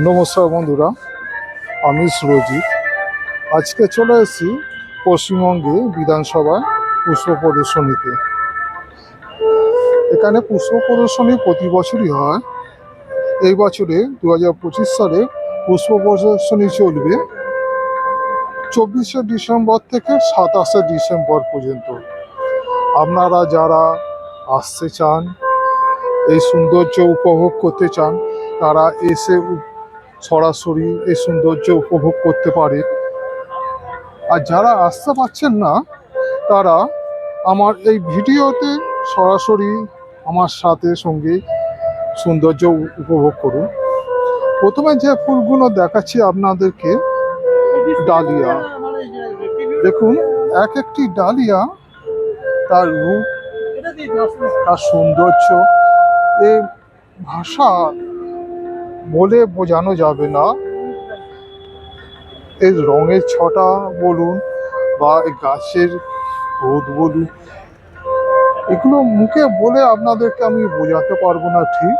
নমস্কার বন্ধুরা, আমি সুরজিৎ। আজকে চলে এসেছি পশ্চিমবঙ্গে বিধানসভায় পুষ্প প্রদর্শনীতে। এখানে পুষ্প প্রদর্শনী প্রতি বছরই হয়। এই বছরে দু হাজার পঁচিশ সালে পুষ্প প্রদর্শনী চলবে। চব্বিশে ডিসেম্বর থেকে সাতাশে ডিসেম্বর পর্যন্ত। আপনারা যারা আসতে চান, এই সৌন্দর্য উপভোগ করতে চান, তারা এসে সরাসরি এই সৌন্দর্য উপভোগ করতে পারে। আর যারা আসতে পারছেন না, তারা আমার এই ভিডিওতে সরাসরি আমার সাথে সঙ্গে সৌন্দর্য উপভোগ করুন। প্রথমে যে ফুলগুলো দেখাচ্ছি আপনাদেরকে, ডালিয়া। দেখুন, এক একটি ডালিয়া তার রূপ, তার সৌন্দর্য এ ভাষা বলে বোঝানো যাবে না। এর রঙের ছটা বলুন বা এই গাছের রোদ বলুন, এগুলো মুখে বলে আপনাদেরকে আমি বোঝাতে পারব না ঠিক।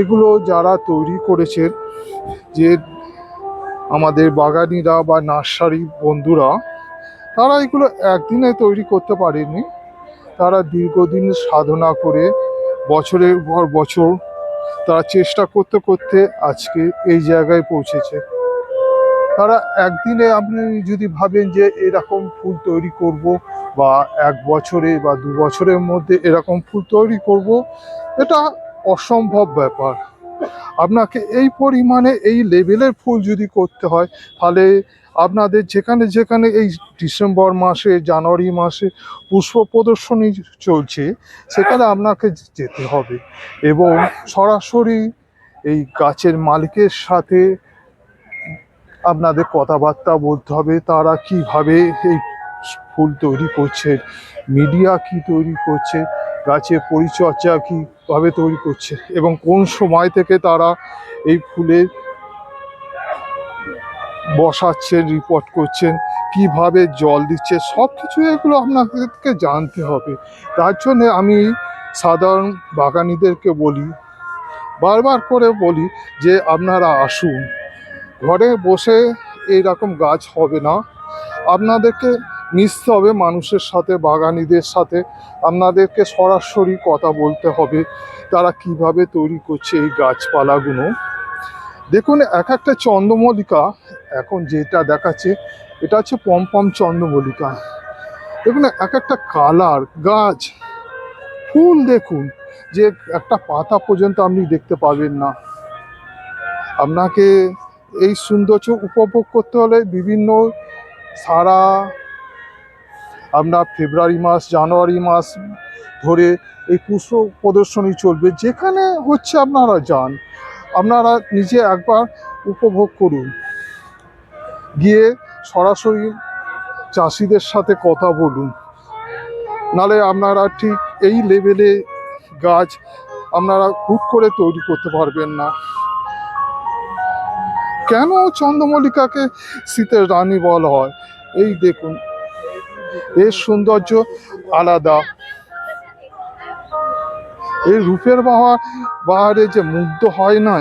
এগুলো যারা তৈরি করেছেন, যে আমাদের বাগানিরা বা নার্সারি বন্ধুরা, তারা এগুলো একদিনে তৈরি করতে পারেনি তারা দীর্ঘদিন সাধনা করে বছরের পর বছর তারা চেষ্টা করতে করতে আজকে এই জায়গায় পৌঁছেছে। তারা একদিনে আপনি যদি ভাবেন যে এরকম ফুল তৈরি করব বা এক বছরে বা দু বছরের মধ্যে এরকম ফুল তৈরি করব, এটা অসম্ভব ব্যাপার। আপনাকে এই পরিমাণে এই লেভেলের ফুল যদি করতে হয়, তাহলে আপনাদের যেখানে যেখানে এই ডিসেম্বর মাসে, জানুয়ারি মাসে পুষ্প প্রদর্শনী চলছে, সেখানে আপনাকে যেতে হবে। এবং সরাসরি এই গাছের মালিকের সাথে আপনাদের কথাবার্তা বলতে হবে, তারা কীভাবে এই ফুল তৈরি করছে, মিডিয়া কি তৈরি করছে, গাছের পরিচর্যা কীভাবে তৈরি করছে, এবং কোন সময় থেকে তারা এই ফুলের বসাচ্ছেন রিপোর্ট করছেন, কীভাবে জল দিচ্ছে সব কিছু এগুলো আপনাদেরকে জানতে হবে। তার জন্যে আমি সাধারণ বাগানিদেরকে বলি, বারবার করে বলি যে আপনারা আসুন। ঘরে বসে এই রকম গাছ হবে না। আপনাদেরকে মিশতে হবে মানুষের সাথে, বাগানিদের সাথে। আপনাদেরকে সরাসরি কথা বলতে হবে, তারা কীভাবে তৈরি করছে এই গাছপালাগুলো। দেখুন, এক একটা চন্দ্রমল্লিকা এখন যেটা দেখাচ্ছে, এটা হচ্ছে পমপম চন্দ্রমল্লিকা। দেখুন, এক একটা কালার, গাছ, ফুল দেখুন, যে একটা পাতা পর্যন্ত আপনি দেখতে পাবেন না। আপনাকে এই সৌন্দর্য উপভোগ করতে হলে বিভিন্ন সারা, আপনার ফেব্রুয়ারি মাস, জানুয়ারি মাস ধরে এই পুষ্প প্রদর্শনী চলবে, যেখানে হচ্ছে আপনারা যান। আপনারা নিজে একবার উপভোগ করুন। গিয়ে সরাসরি চাষিদের সাথে কথা বলুন। নালে আপনারা ঠিক এই লেভেলে গাছ আপনারা হুট করে তৈরি করতে পারবেন না। কেন চন্দ্রমল্লিকাকে শীতের রানী বলা হয়? এই দেখুন, এর সৌন্দর্য আলাদা। এই রূপের বাহার বাহারে যে মুগ্ধ হয় না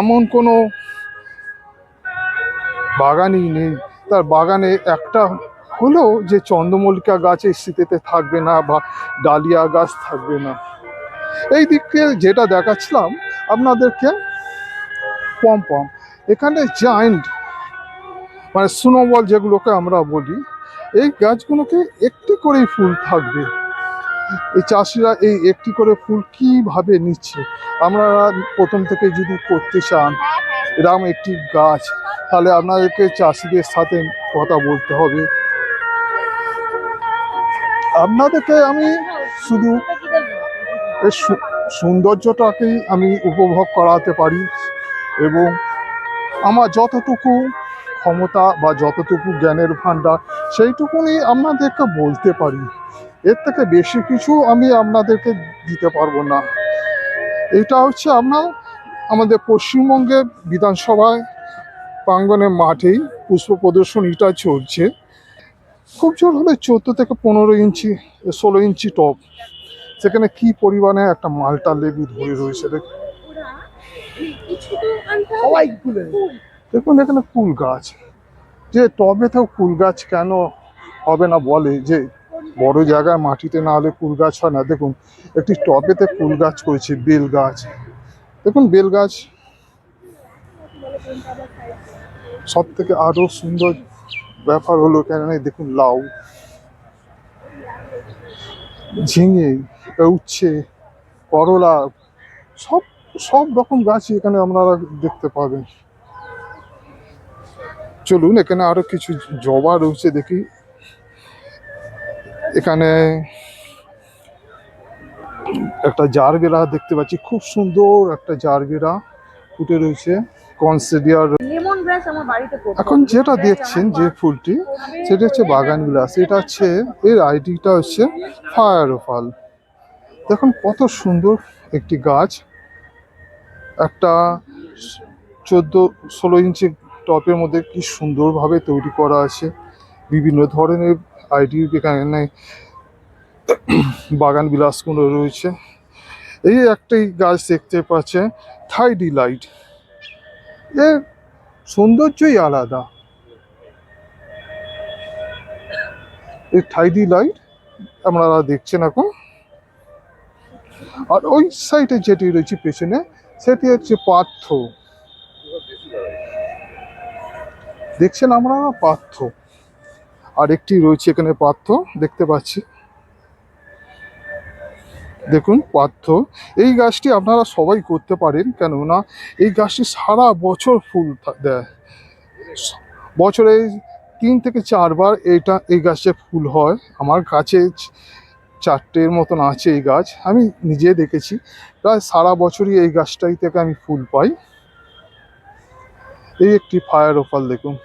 এমন কোনো বাগানই নেই। তার বাগানে একটা হলেও যে চন্দ্রমল্লিকা গাছ শীতেতে থাকবে না বা ডালিয়া গাছ থাকবে না। এই দিকে যেটা দেখাচ্ছিলাম, আপনাদেরকে পম পম। এখানে জায়েন্ট মানে স্নোবল যেগুলোকে আমরা বলি, এই গাছগুলোকে একটি করেই ফুল থাকবে। এই চাষিরা এই একটি করে ফুল কীভাবে নিচ্ছে? আমরা প্রথম থেকে যদি করতে চান, এরকম একটি গাছ, তাহলে আপনাদেরকে চাষিদের সাথে কথা বলতে হবে। আপনাদেরকে আমি শুধু সৌন্দর্যটাকেই আমি উপভোগ করাতে পারি এবং আমার যতটুকু ক্ষমতা বা যতটুকু জ্ঞানের ভাণ্ডার, সেইটুকুনি আপনাদেরকে বলতে পারি। এর থেকে বেশি কিছু আমি আপনাদেরকে দিতে পারব না। এটা হচ্ছে আমরা আমাদের পশ্চিমবঙ্গের বিধানসভায় প্রাঙ্গনের মাঠেই পুষ্প প্রদর্শনীটা চলছে। খুব জোর হলে চোদ্দ থেকে পনেরো ইঞ্চি ষোলো ইঞ্চি টপ। সেখানে কি পরিমাণে একটা মালটা লেবু ধরে রয়েছে দেখ দেখুন এখানে কুল গাছ। যে টবেতেও কুল গাছ কেন হবে না বলে যে বড় জায়গায় মাটিতে না হলে কুল গাছ হয় না। দেখুন, একটি টবেতে কুল গাছ করেছে, বেল গাছ। দেখুন, বেল গাছ সব থেকে আরও সুন্দর ব্যাপার হলো কেন দেখুন, লাউ। ঝিঙে, উচ্ছে, করলা, সব সব রকম গাছই এখানে আপনারা দেখতে পাবেন। চলুন, এখানে আরও কিছু জবা রয়েছে দেখি। এখানে একটা জারবেরা দেখতে পাচ্ছি। খুব সুন্দর একটা জারবেরা ফুটে রয়েছে। কনসিডিয়ার লেমন গ্রাস আমার বাড়িতে করব এখন যেটা দেখছেন যে ফুলটি সেটা হচ্ছে বাগান বিলাস এটা হচ্ছে এর আইডিটা হচ্ছে ফায়ার ফল দেখুন কত সুন্দর একটি গাছ। একটা চোদ্দ ষোলো ইঞ্চি টপের মধ্যে কি সুন্দরভাবে তৈরি করা আছে। বিভিন্ন ধরনের আইডি এখানে বাগান বিলাসগুলো রয়েছে। এই একটাই গাছ দেখতে পাচ্ছে থাই ডিলাইট এর সৌন্দর্যই আলাদা। এই থাইডি লাইট আপনারা দেখছেন এখন। আর ওই সাইডে যেটি রয়েছে পেছনে, সেটি হচ্ছে পার্থ দেখছেন আমরা পার্থ আর একটি রয়েছে এখানে পার্থ দেখতে পাচ্ছি। দেখুন পার্থ এই গাছটি আপনারা সবাই করতে পারেন, কেননা এই গাছটি সারা বছর ফুল দেয়। বছরে তিন থেকে চারবার এটা, এই গাছে ফুল হয়। আমার চ- চারটের মতন আছে এই গাছ, আমি নিজে দেখেছি। প্রায় সারা বছরই এই গাছটাই থেকে আমি ফুল পাই। এই একটি ফায়ার ওপাল দেখুন।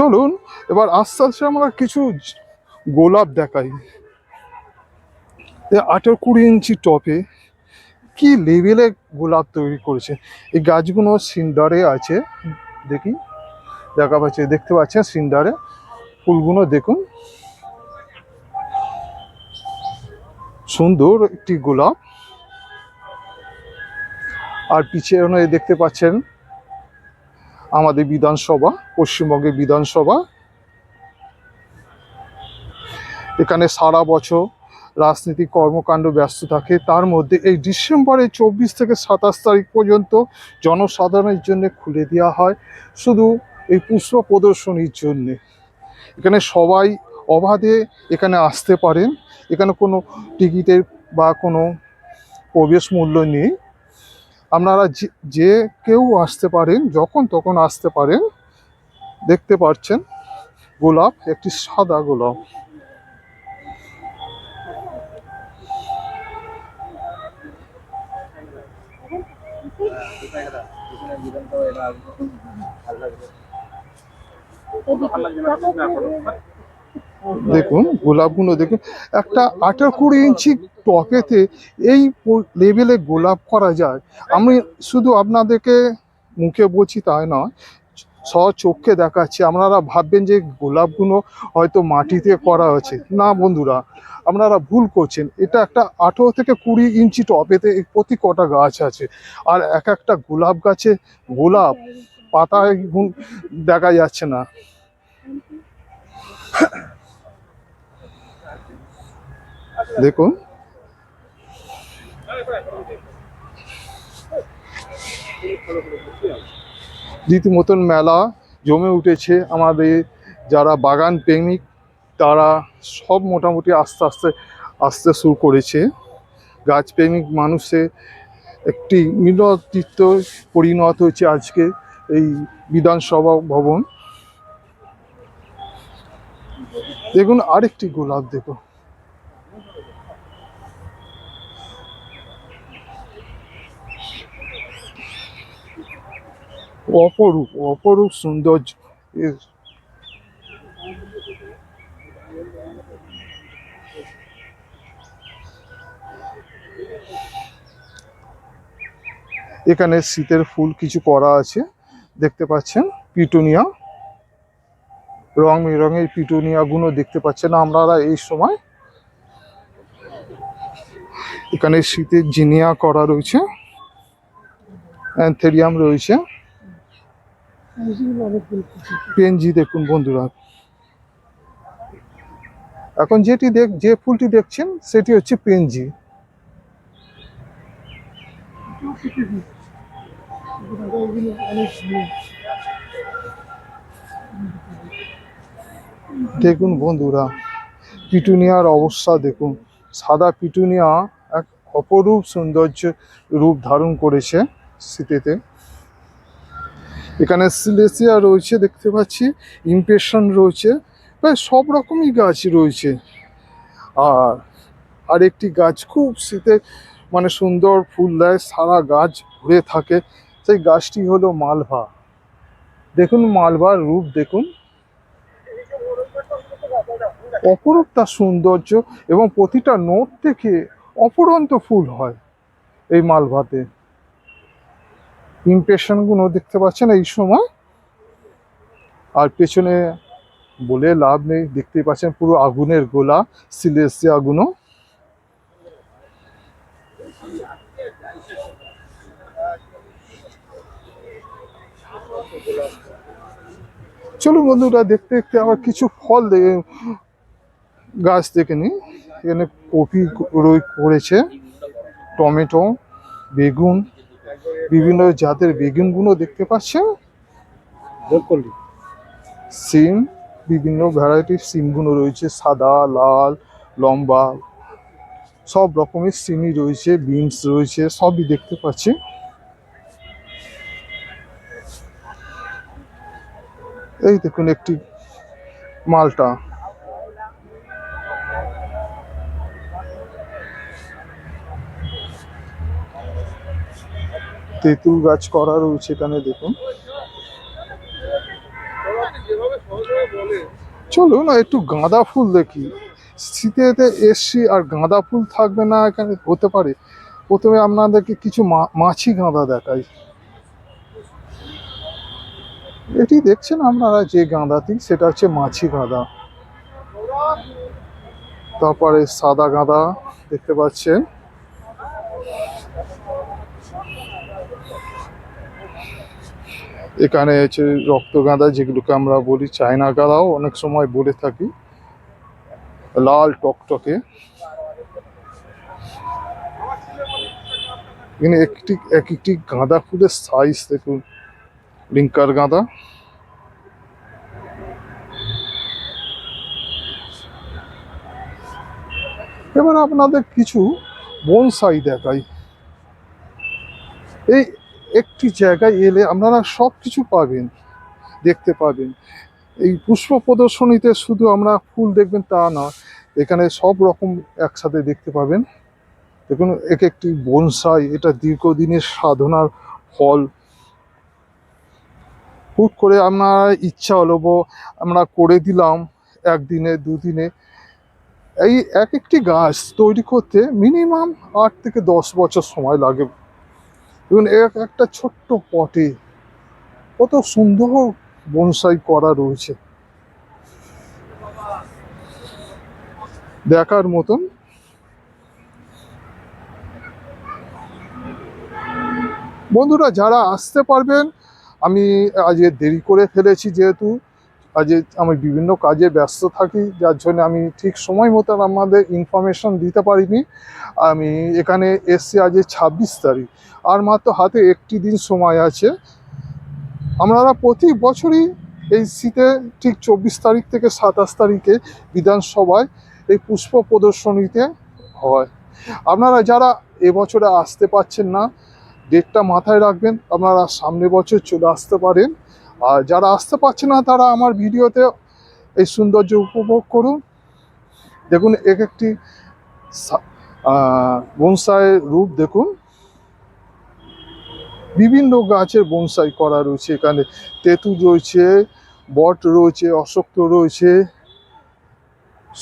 চলুন, এবার আস্তে আস্তে আমরা কিছু গোলাপ দেখাই। আঠেরো কুড়ি ইঞ্চি টপে কি লেভেলে গোলাপ তৈরি করেছে? এই গাছগুলো সিন্ডারে আছে, দেখি, দেখা পাচ্ছে, দেখতে পাচ্ছেন সিন্ডারে, ফুলগুলো দেখুন। সুন্দর একটি গোলাপ। আর পিছনে দেখতে পাচ্ছেন আমাদের বিধানসভা, পশ্চিমবঙ্গের বিধানসভা। এখানে সারা বছর রাজনৈতিক কর্মকাণ্ড ব্যস্ত থাকে। তার মধ্যে এই ডিসেম্বরের চব্বিশ থেকে সাতাশ তারিখ পর্যন্ত জনসাধারণের জন্য খুলে দেওয়া হয় শুধু এই পুষ্প প্রদর্শনীর জন্যে। এখানে সবাই অবাধে এখানে আসতে পারেন। এখানে কোনো টিকিটের বা কোনো প্রবেশ মূল্য নেই। আপনারা যে কেউ আসতে পারেন, যখন তখন আসতে পারেন, দেখতে পাচ্ছেন গোলাপ, একটি সাদা গোলাপ। দেখুন, গোলাপগুলো দেখুন, একটা আঠারো কুড়ি ইঞ্চি টপেতে এই লেভেলে গোলাপ করা যায়। আমি শুধু আপনাদেরকে মুখে বলছি তাই নয় স চোখে দেখাচ্ছি। আপনারা ভাববেন যে গোলাপগুলো হয়তো মাটিতে করা হয়েছে। না বন্ধুরা, আপনারা ভুল করছেন। এটা একটা আঠেরো থেকে কুড়ি ইঞ্চি টপেতে প্রতি কটা গাছ আছে। আর এক একটা গোলাপ গাছে গোলাপ, পাতায় দেখা যাচ্ছে না। দেখুন। রীতিমতন মেলা জমে উঠেছে আমাদের যারা বাগান প্রেমিক, তারা সব মোটামুটি আস্তে আস্তে, আসতে শুরু করেছে। গাছ প্রেমিক মানুষের একটি মিলতীর্থ পরিণত হয়েছে আজকে এই বিধানসভা ভবন। দেখুন আরেকটি গোলাপ দেখো অপরূপ অপরূপ সৌন্দর্য এখানে শীতের ফুল কিছু করা আছে। দেখতে পাচ্ছেন পিটুনিয়া। রং বেরঙের পিটুনিয়াগুলো দেখতে পাচ্ছেন আপনারা এই সময়। এখানে শীতের জিনিয়া করা রয়েছে। অ্যান্থেরিয়াম রয়েছে। পেনজি দেখুন বন্ধুরা। এখন যেটি দেখ, যে ফুলটি দেখছেন, সেটি হচ্ছে পেনজি দেখুন বন্ধুরা, পিটুনিয়ার অবস্থা দেখুন। সাদা পিটুনিয়া এক অপরূপ সৌন্দর্য রূপ ধারণ করেছে শীতেতে। এখানে সিলেসিয়া রয়েছে, দেখতে পাচ্ছি। ইমপ্রেশন রয়েছে। প্রায় সব রকমই গাছ রয়েছে। আর আরেকটি গাছ খুব শীতে মানে সুন্দর ফুল দেয়, সারা গাছ ভরে থাকে। সেই গাছটি হলো মালভা। দেখুন, মালভার রূপ দেখুন। অপরূপ তার সৌন্দর্য এবং প্রতিটা নোট থেকে অপরন্ত ফুল হয় এই মালভাতে। ইমপ্রেশনগুলো দেখতে পাচ্ছেন এই সময়। আর পেছনে বলে লাভ নেই, দেখতেই পাচ্ছেন পুরো আগুনের গোলা সিলেসিয়া আগুনও। চলুন বন্ধুরা, দেখতে দেখতে আবার কিছু ফল গাছ দেখে নিই। এখানে কপি রই করেছে, টমেটো, বেগুন বিভিন্ন জাতের বেগুনগুলো দেখতে পাচ্ছেন? সিম বিভিন্ন ভ্যারাইটির সিমগুলো রয়েছে সাদা লাল লম্বা সব রকমের সিমই রয়েছে বিনস রয়েছে সবই দেখতে পাচ্ছি। এই দেখুন একটি মালটা। তেঁতুল গাছ করা রয়েছে এখানে দেখুন। চলো না একটু গাঁদা ফুল দেখি। শীতেতে এসছি আর গাঁদা ফুল থাকবে না এখানে, হতে পারে। প্রথমে আপনাদেরকে কিছু মাছি গাঁদা দেখাই। এটি দেখছেন আপনারা যে গাঁদাটি? সেটা হচ্ছে মাছি গাঁদা। তারপরে সাদা গাঁদা দেখতে পাচ্ছেন। এখানে হচ্ছে রক্ত গাঁদা যেগুলোকে আমরা বলি চায়না গাঁদাও অনেক সময় বলে থাকি। লাল টকটকে। এখানে একটি এক একটি গাঁদা ফুলের সাইজ দেখুন। লিঙ্কার গাঁদা। এবার আপনাদের কিছু বনসাই দেখাই। এই একটি জায়গায় এলে আপনারা সব কিছু পাবেন, দেখতে পাবেন। এই পুষ্প প্রদর্শনীতে শুধু আমরা ফুল দেখবেন তা না, এখানে সব রকম একসাথে দেখতে পাবেন। দেখুন, এক একটি বনসাই, এটা দীর্ঘদিনের সাধনার ফল। হুট করে আমরা ইচ্ছা হলো আমরা করে দিলাম একদিনে, দুদিনে। এই এক একটি গাছ তৈরি করতে মিনিমাম আট থেকে দশ বছর সময় লাগে। এবং এক একটা ছোট্ট পটে কত সুন্দর বনসাই করা রয়েছে। দেখার মতন বন্ধুরা, যারা আসতে পারবেন, আমি আজ দেরি করে ফেলেছি যেহেতু আজ আমি বিভিন্ন কাজে ব্যস্ত থাকি, যার জন্য আমি ঠিক সময় মতো আমাদের ইনফরমেশন দিতে পারিনি। আমি এখানে এসছি আজ ছাব্বিশ তারিখ, আর মাত্র হাতে একটি দিন সময় আছে। আমরা প্রতি বছরই এই শীতে ঠিক চব্বিশ তারিখ থেকে সাতাশ তারিখে বিধানসভায় এই পুষ্প প্রদর্শনীতে হয়। আপনারা যারা এবছরে আসতে পারছেন না ডেটটা মাথায় রাখবেন, আপনারা সামনে বছর চলে আসতে পারেন। আর যারা আসতে পারছে না, তারা আমার ভিডিওতে এই সৌন্দর্য উপভোগ করুন। দেখুন, এক একটি বনসাইয়ের রূপ দেখুন। বিভিন্ন গাছের বনসাই করা রয়েছে এখানে। তেঁতুল রয়েছে, বট রয়েছে, অশক্ত রয়েছে।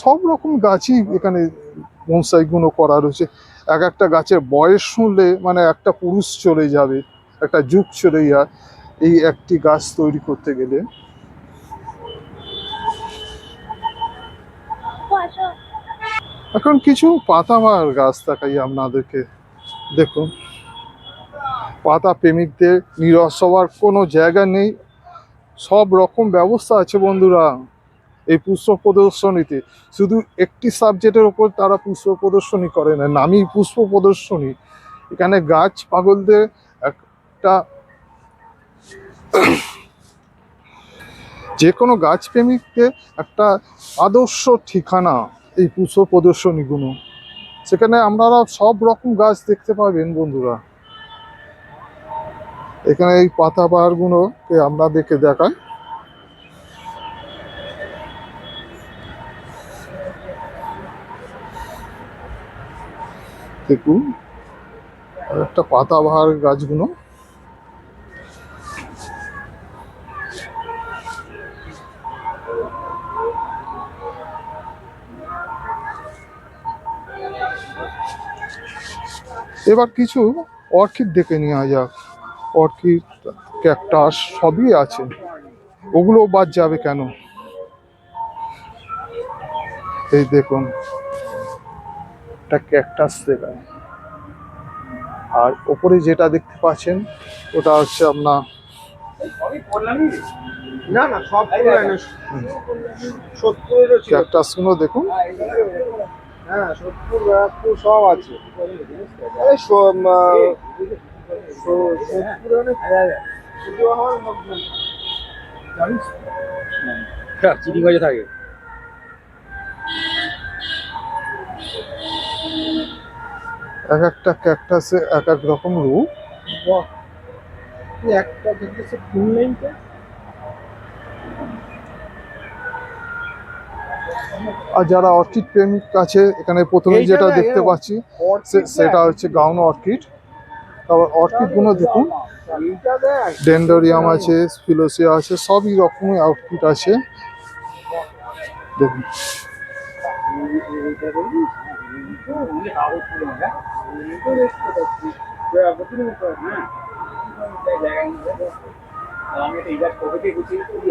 সব রকম গাছই এখানে বনসাইগুলো করা রয়েছে। এক একটা গাছের বয়স শুনলে মানে একটা পুরুষ চলে যাবে, একটা যুগ চলে যায়। এই একটি গাছ তৈরি করতে গেলে। এখন কিছু পাতাবার গাছ থাকাই আপনাদেরকে। দেখুন, পাতা প্রেমিকদের নিরস হওয়ার কোনো জায়গা নেই। সব রকম ব্যবস্থা আছে বন্ধুরা, এই পুষ্প প্রদর্শনীতে। শুধু একটি সাবজেক্টের ওপর তারা পুষ্প প্রদর্শনী করে না নামই পুষ্প প্রদর্শনী। এখানে গাছ পাগলদের একটা যে কোনো গাছ প্রেমিকদের একটা আদর্শ ঠিকানা এই পুষ্প প্রদর্শনীগুলো সেখানে আপনারা সব রকম গাছ দেখতে পাবেন বন্ধুরা। এখানে এই পাতাবাহারগুলোকে আপনাদেরকে দেখায় দেখুন, আর একটা পাতাবাহার গাছগুলো এবার কিছু অর্কিড দেখে নেওয়া যাক অর্কিড ক্যাকটাস সবই আছে। ওগুলো বাদ যাবে কেন? এই দেখুন একটা ক্যাকটাস দেখায়। আর ওপরে যেটা দেখতে পাচ্ছেন ওটা হচ্ছে আপনার ক্যাকটাসগুলো দেখুন। হ্যাঁ সব আছে। আরে অনেক শুধু আমার জানিস থাকে। এক একটা ক্যাকটাসে এক এক রকম রূপ। একটা দেখতেছে ফুল লাইনটা আর যারা অর্কিড প্রেমিক আছে এখানে প্রথমে যেটা দেখতে পাচ্ছি সেটা হচ্ছে গাউন অর্কিড। তারপর অর্কিডগুলো দেখুন ডেন্ডোরিয়াম আছে ফিলোসিয়া আছে সবই রকমের অর্কিড আছে। দেখুন।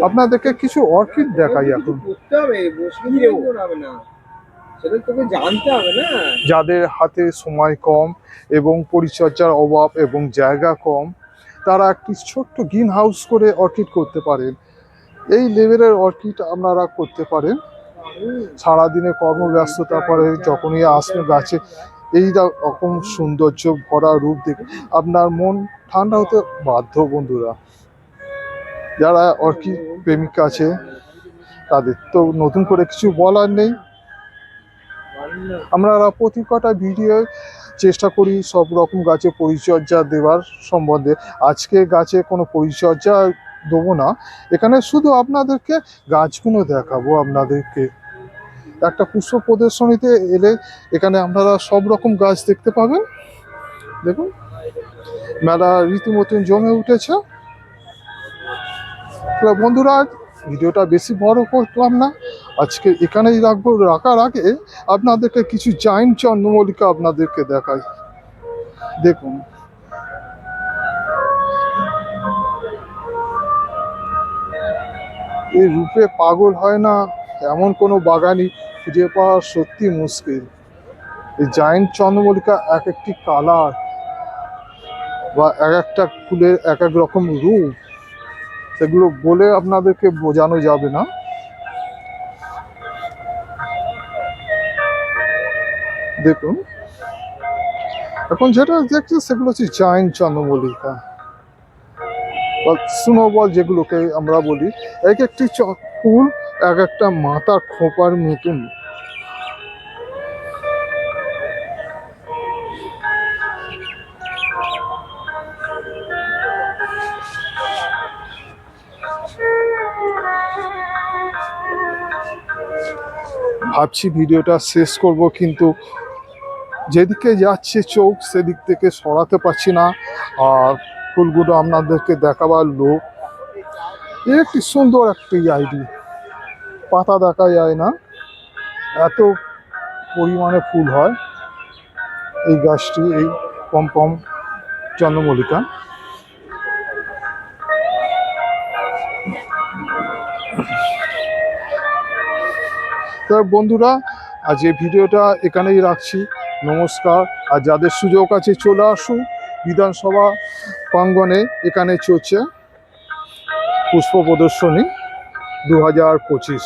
আপনাদেরকে কিছু অর্কিড দেখাই এখন। করতে হবে বসে দিলে হবে না। সেটা তোকে জানতে হবে না। যাদের হাতে সময় কম এবং পরিচর্যার অভাব এবং জায়গা কম তারা একটি ছোট্ট গ্রিন হাউস করে অর্কিড করতে পারেন। এই লেভেলের অর্কিড আপনারা করতে পারেন। সারাদিনে কর্মব্যস্ততা পরে যখনই আসবে গাছে এই রকম সৌন্দর্য ভরা রূপ দেখে আপনার মন ঠান্ডা হতে বাধ্য বন্ধুরা। যারা অর্কিড প্রেমিক আছে তাদের। তো নতুন করে কিছু বলার নেই। আমরা প্রতি কটা ভিডিও চেষ্টা করি সব রকম গাছে পরিচর্যা দেওয়ার সম্বন্ধে। আজকে গাছে কোনো পরিচর্যা দেবো না। এখানে শুধু আপনাদেরকে গাছগুলো দেখাবো আপনাদেরকে। একটা পুষ্প প্রদর্শনীতে এলে এখানে আপনারা সব রকম গাছ দেখতে পাবেন। দেখুন। মেলা রীতিমতন জমে উঠেছে। তো বন্ধুরা, ভিডিওটা বেশি বড় করলাম না। আজকে এখানেই রাখব। রাখার আগে আপনাদেরকে কিছু জাইন চন্দ্রমল্লিকা আপনাদেরকে দেখাই। দেখুন। এই রূপে পাগল হয় না, এমন কোনো বাগানই খুঁজে পাওয়া সত্যি মুশকিল। এই জায়েন্ট চন্দ্রমল্লিকা এক একটি কালার বা এক একটা ফুলের এক এক রকম রূপ। সেগুলো বলে আপনাদেরকে বোঝানো যাবে না। দেখুন। এখন যেটা দেখছি সেগুলো হচ্ছে জায়েন্ট চন্দ্রমল্লিকা বা যেগুলোকে আমরা বলি, এক একটি ফুল, এক একটা মাথা, খোপার মতন। ভাবছি ভিডিওটা শেষ করব, কিন্তু যেদিকে যাচ্ছে চোখ, সেদিক থেকে সরাতে পারছি না। আর ফুলগুলো আপনাদেরকে দেখাবার লোক একটি সুন্দর একটি আইডি। পাতা দেখা যায় না, এত পরিমাণে ফুল হয়। এই গাছটি, এই পম্পম চন্দ্রমল্লিকা। তা বন্ধুরা, আজ এই ভিডিওটা এখানেই রাখছি। নমস্কার। আর যাদের সুযোগ আছে, চলে আসুন। বিধানসভা প্রাঙ্গনে এখানে চলছে পুষ্প প্রদর্শনী দু হাজার পঁচিশ।